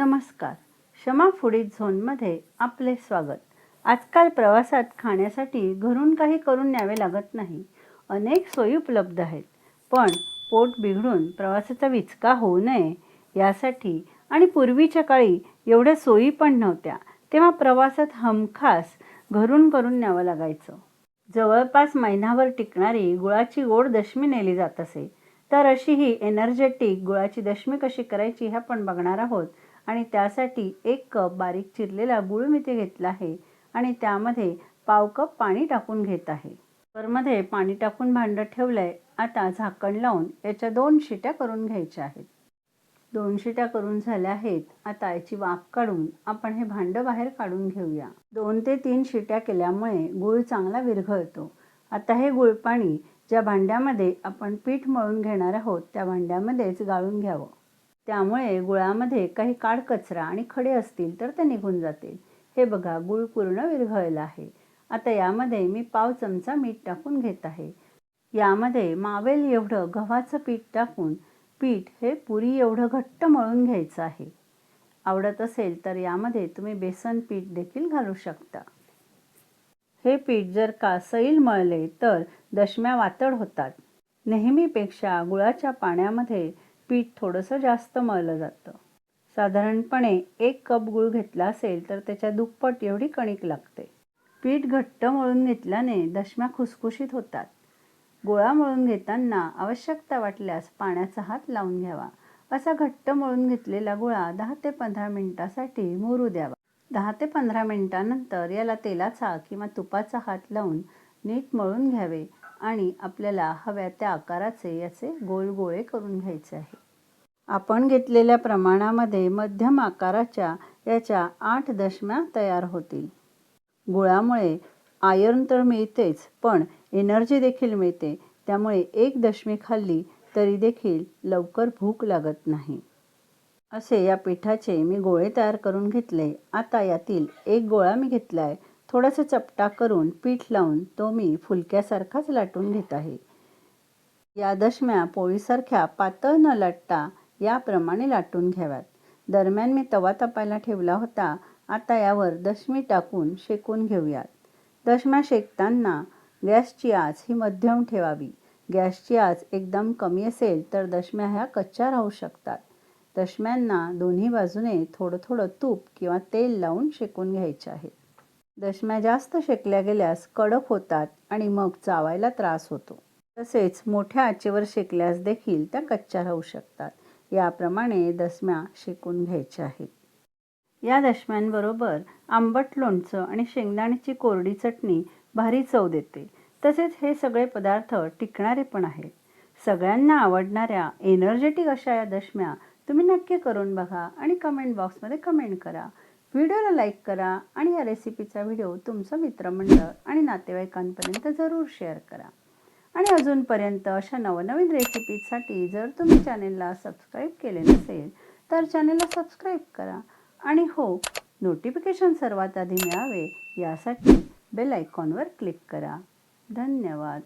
नमस्कार. क्षमा फुडी झोनमध्ये आपले स्वागत. आजकाल प्रवासात खाण्यासाठी घरून काही करून न्यावे लागत नाही. अनेक सोयी उपलब्ध आहेत. पण पोट बिघडून प्रवासाचा विचका होऊ नये यासाठी आणि पूर्वीच्या काळी एवढ्या सोयी पण नव्हत्या तेव्हा प्रवासात हमखास घरून करून न्यावं लागायचं. जवळपास महिनाभर टिकणारी गुळाची गोड दशमी नेली जात असे. तर अशी ही एनर्जेटिक गुळाची दशमी कशी करायची हे आपण बघणार आहोत. आणि त्यासाठी एक कप बारीक चिरलेला गुळ मी ते घेतला आहे आणि त्यामध्ये पाव कप पाणी टाकून घेत आहे. कुकरमध्ये पाणी टाकून भांडं ठेवलं आहे आता झाकण लावून याच्या दोन शिट्या करून घ्यायच्या आहेत. दोन शिट्या करून झाल्या आहेत आता याची वाफ काढून आपण हे भांडं बाहेर काढून घेऊया. दोन ते तीन शिट्या केल्यामुळे गूळ चांगला विरघळतो. आता हे गुळ पाणी ज्या भांड्यामध्ये आपण पीठ मळून घेणार आहोत त्या भांड्यामध्येच गाळून घ्यावं. त्यामुळे गुळामध्ये काही काड कचरा आणि खडे असतील तर ते निघून जातील. हे बघा गुळ पूर्ण विरघळला आहे. आता यामध्ये मी पाव चमचा मीठ टाकून घेत आहे. यामध्ये मावेल एवढं गव्हाचं पीठ टाकून पीठ हे पुरी एवढं घट्ट मळून घ्यायचं आहे. आवडत असेल तर यामध्ये तुम्ही बेसन पीठ देखील घालू शकता. हे पीठ जर का सैल मळले तर दशम्या वातड होतात. नेहमीपेक्षा गुळाच्या पाण्यामध्ये पीठ थोडंसं जास्त मळलं जातं. साधारणपणे एक कप गूळ घेतला असेल तर त्याच्या दुप्पट एवढी कणिक लागते. पीठ घट्ट मळून घेतल्याने दशम्या खुसखुशीत होतात. गोळा मळून घेताना आवश्यकता वाटल्यास पाण्याचा हात लावून घ्यावा. असा घट्ट मळून घेतलेला गोळा दहा ते पंधरा मिनिटासाठी मुरू द्यावा. दहा ते पंधरा मिनिटानंतर याला तेलाचा किंवा तुपाचा हात लावून नीट मळून घ्यावे. आणि आपल्याला हव्या त्या आकाराचे याचे गोल गोळे करून घ्यायचे आहे. आपण घेतलेल्या प्रमाणामध्ये मध्यम आकाराच्या याच्या आठ दशम्या तयार होतील. गुळामुळे आयर्न तर मिळतेच पण एनर्जी देखील मिळते. त्यामुळे एक दशमी खाल्ली तरी देखील लवकर भूक लागत नाही. असे या पिठाचे मी गोळे तयार करून घेतले. आता यातील एक गोळा मी घेतला आहे थोडासा चपटा करून पीठ लावून तो मी फुलक्यासारखाच लाटून घेत आहे. या दशम्या पोळीसारख्या पातळ न लाटता याप्रमाणे लाटून घ्याव्यात. दरम्यान मी तवा तापायला ठेवला होता. आता यावर दशमी टाकून शेकून घेऊयात. दशम्या शेकताना गॅसची आच ही मध्यम ठेवावी. गॅसची आच एकदम कमी असेल तर दशम्या ह्या कच्च्या राहू शकतात. दशम्यांना दोन्ही बाजूने थोडं थोडं तूप किंवा तेल लावून शेकून घ्यायचे आहे. दशम्या जास्त शेकल्या गेल्यास कडक होतात आणि मग चावायला त्रास होतो. तसेच मोठ्या आचेवर शेकल्यास देखील त्या कच्च्या राहू शकतात. याप्रमाणे दशम्या शेकून घ्यायच्या आहेत या दशम्यांबरोबर आंबट लोणचं आणि शेंगदाण्याची कोरडी चटणी भारी चव देते. तसेच हे सगळे पदार्थ टिकणारे पण आहेत. सगळ्यांना आवडणाऱ्या एनर्जेटिक अशा या दशम्या तुम्ही नक्की करून बघा आणि कमेंट बॉक्समध्ये कमेंट करा. व्हिडिओला लाईक करा आणि या रेसिपीचा व्हिडिओ तुमचं मित्रमंडळ आणि नातेवाईकांपर्यंत जरूर शेअर करा. आणि अजूनपर्यंत अशा नवनवीन रेसिपीजसाठी जर तुम्ही चॅनेलला सबस्क्राईब केले नसेल तर चॅनेलला सबस्क्राईब करा. आणि हो नोटिफिकेशन सर्वात आधी मिळावे यासाठी बेल आयकॉनवर क्लिक करा. धन्यवाद.